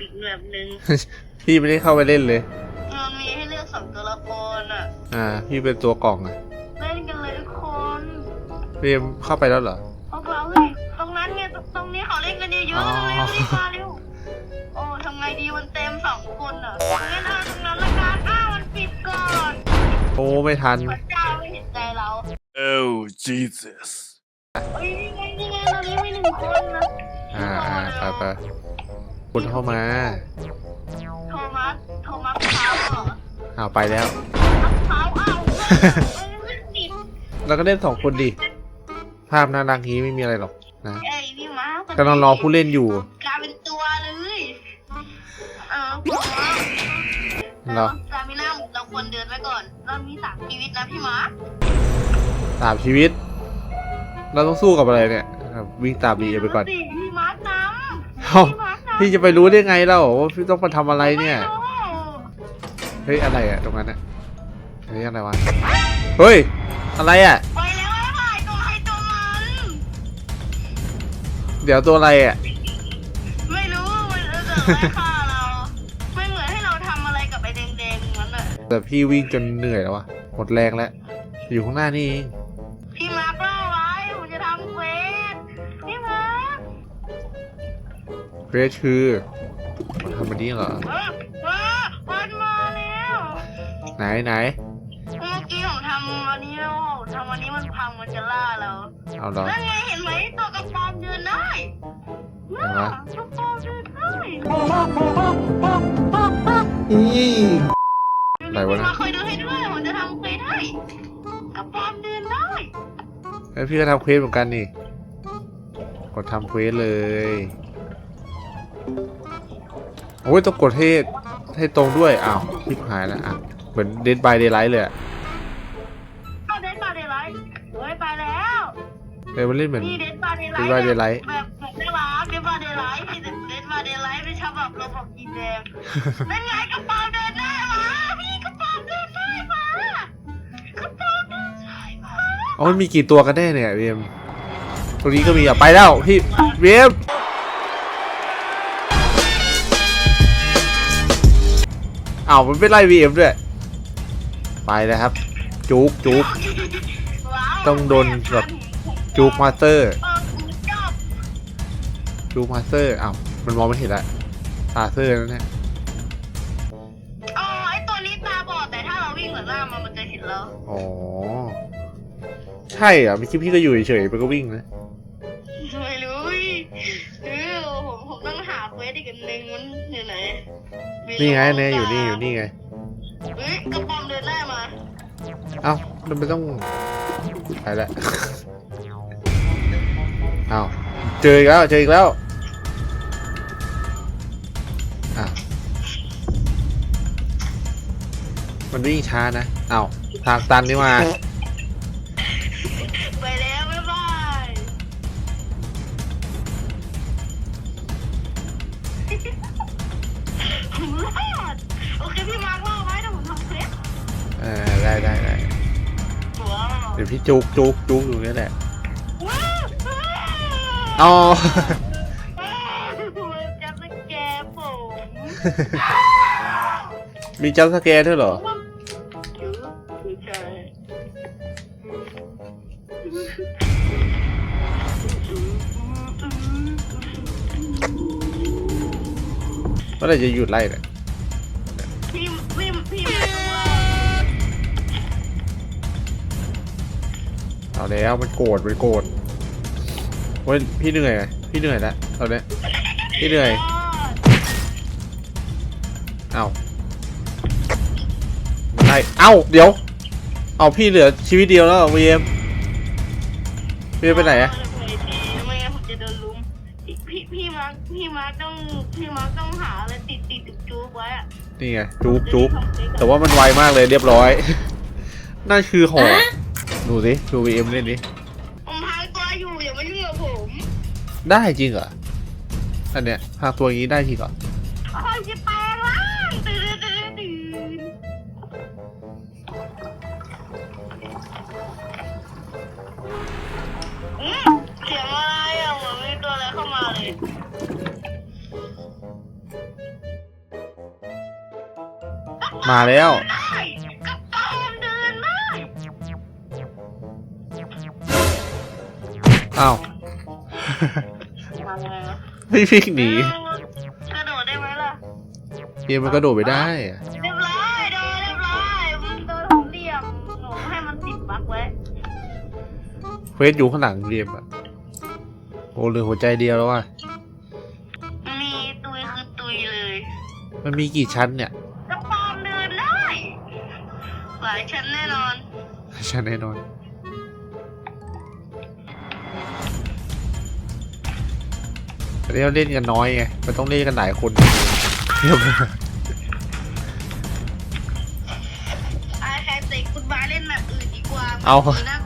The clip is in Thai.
อีกแบบหนึ่งพี่ไม่ได้เข้าไปเล่นเลย มันมีให้เลือกสองตัวละครอะ อ่า พี่เป็นตัวกล่องอะเล่นกันเลยทุกคนพี่เข้าไปแล้วเหรอพวกเราเฮ้ยตรงนั้นไงตรงตรงนี้เขาเล่นกันเยอ๋อะอๆเร็วรีบมาเร็วโอ้ทำไงดีมันเต็มสองคนอะงั้นเอาตรงนั้นละกันอ้าวมันปิดก่อนโอ้ไม่ทันพระเจ้าไม่เห็นใจเรา Oh, Jesus. เอ้ยนี่ไงนี่ไงตรงนี้มีหนึ่งคนนะอ่าอ่าไปไป คนเข้ามาโทมัสโทมัสเท้าเหรออ้าวไปแล้ว เท้าอ้าวเอ้ยมันติดเราก็เล่นสองคนดิ ภาพน่ารักนี้ไม่มีอะไรหรอกนะเอ้ยพี่ม้ากำลังรอผู้เล่นอยู่กลายเป็นตัวเลย เออผมว่าเหรอสตามิน่าเราควรเดินไว้ก่อน เรามีสามชีวิตนะพี่มาร์คสามชีวิต เราต้องสู้กับอะไรเนี่ยครับวิ่งตามบีไปก่อนสิพี่มาร์คนำเอ้า พี่มาร์คนำ พี่จะไปรู้ได้ไงเล่าว่าพี่ต้องมาทำอะไรเนี่ยไม่รู้เฮ้ยอะไรอะตรงนั้นอะเฮ้ยอะไรวะ เฮ้ย อะไรอะไปแล้วไอ้บ่ายตัวใครตัวมันเดี๋ยวตัวอะไรอะ ไม่รู้มันจะไม่ฆ่าเราไม่เหมือนให้เราทำอะไรกับไอ้แดงๆนั้นอะแต่พี่วิ่งจนเหนื่อยแล้ววะหมดแรงแล้ว อยู่ข้างหน้านี่เอง รชคือมันทำมันนี้เหรอเออเออมันมาแล้วไหนไหนเมื่อกี้ผมทำอันนี้แล้วผมทำอันนี้มันพังมันจะล่าเราเอาเหรอ นั่นไงเห็นไหมตัวกระปอมเดินได้เห็นไหมน่ะกระปอมเดินได้อะไรวะมานะคอยดูให้ด้วยผมจะทำเควสให้กระปอมเดินได้แล้วพี่ก็ทำเควสเหมือนกันนี่ กดทำเควสเลย โอ้ยต้องกดให้ให้ตรงด้วย อ้าวชิบหายแล้วอะ เหมือนเดนบายเดย์ไลท์เลยอะเอาเดนบาเดไลท์เฮ้ยไปแล้วเออมันเล่นเหมือนนี่เดนบาเดไลท์ Dead by Daylight แบบแบบน่ารักเดนบาเดไลท์พี่เดนบาเดไลท์ไม่ชอบแบบระบบกินแดงนั่นไงกระปอมเดินได้มาพี่กระปอมเดินได้มากระปอมเดินได้มาอ๋อมันมีกี่ตัวกันแน่เนี่ยเวียมตรงนี้ก็มีอะไปแล้วพี่เวียม อ้าวมันไม่ไล่วีเอ็มด้วย ไปแล้วครับ จุกจุกว้าวต้องโดนแบบ จุกมาสเตอร์เออคุณชอบจุกมาสเตอร์อ้าวมันมองไม่เห็นละตาเซอร์นั่นแหละอ๋อไอตัวนี้ตาบอดแต่ถ้าเราวิ่งเหมือนล่ามันมันจะเห็นเราอ๋อ ใช่เหรอะเมื่อกี้พี่ก็อยู่เฉยๆมันก็วิ่งนะ ไม่รู้เออ ผมผมต้องหาเควสอีกอันหนึ่งมันอยู่ไหนนี่ไงเนี่ยอยู่นี่อยู่นี่ไงเฮ้ยกระปอมเดินได้มา เอ้ามันไม่ต้องไปแล้วเอ้าเจออีกแล้วเจออีกแล้วอ้าวมันวิ่งช้านะ เอ้าทางตันนี่มา ผมรอดโอเคพี่มาร์คเล่าไว้แต่ผมทำเควสเออได้ได้ได้ว้าวเดี๋ยวพี่จุกจุกจุกอยู่นี่แหละว้าวอ๋อว้าวจะสแกนผมมีจัมป์สแกร์ด้วยเหรอใช่เมื่อไหร่จะหยุดไล่เนี่ยพี่พี่พี่ไม่รู้ว่าเอาแล้วมันโกรธมันโกรธโอ้ยพี่เหนื่อยอะพี่เหนื่อยแล้วตอนเนี้ยพี่เหนื่อยเอาไล่เอ้าเดี๋ยว เอาพี่เหลือชีวิตเดียวแล้ววีเอ็มพี่ไปไหนอะ ไม่งั้นผมจะโดนลุม พี่พี่พี่มาร์คพี่มาร์คต้องพี่มาร์คต้องหาอะไรติดติดจุกจุกไว้อะนี่ไงจุกจุกแต่ว่ามันไวมากเลยเรียบร้อย นั่นคือหอกดูสิดูวีเอ็มเล่นดิผมพางตัวอยู่อย่ามายุ่งกับผม ได้จริงเหรออันเนี้ยพากตัวอย่างนี้ได้จริงเหรอ มือนมีตัวอะไรเข้ามาเลยมาแล้วได้กระเป๋าเดินได้อ้าว มาไงวะไม่วิ่งหนีกระโดดได้ไหมล่ะเกมมันกระโดดไปได้อะเรียบร้อยโดนเรียบร้อยมันโดนผมเหลี่ยมหนูให้มันติดบั๊กไว้เควสอยู่ข้างหลังเกมอะโอ้เหลือหัวใจเดียวแล้วว่ะ มันมีกี่ชั้นเนี่ยกระปอมเดินได้หลายชั้นแน่นอน ชั้นแน่นอนอันนี้เราเล่นกันน้อยไง มันต้องเล่นกันหลายคนเทียบเลยไอแคสเตะฟุตบอลเล่นแบบอื่นดีกว่าเอา น่าก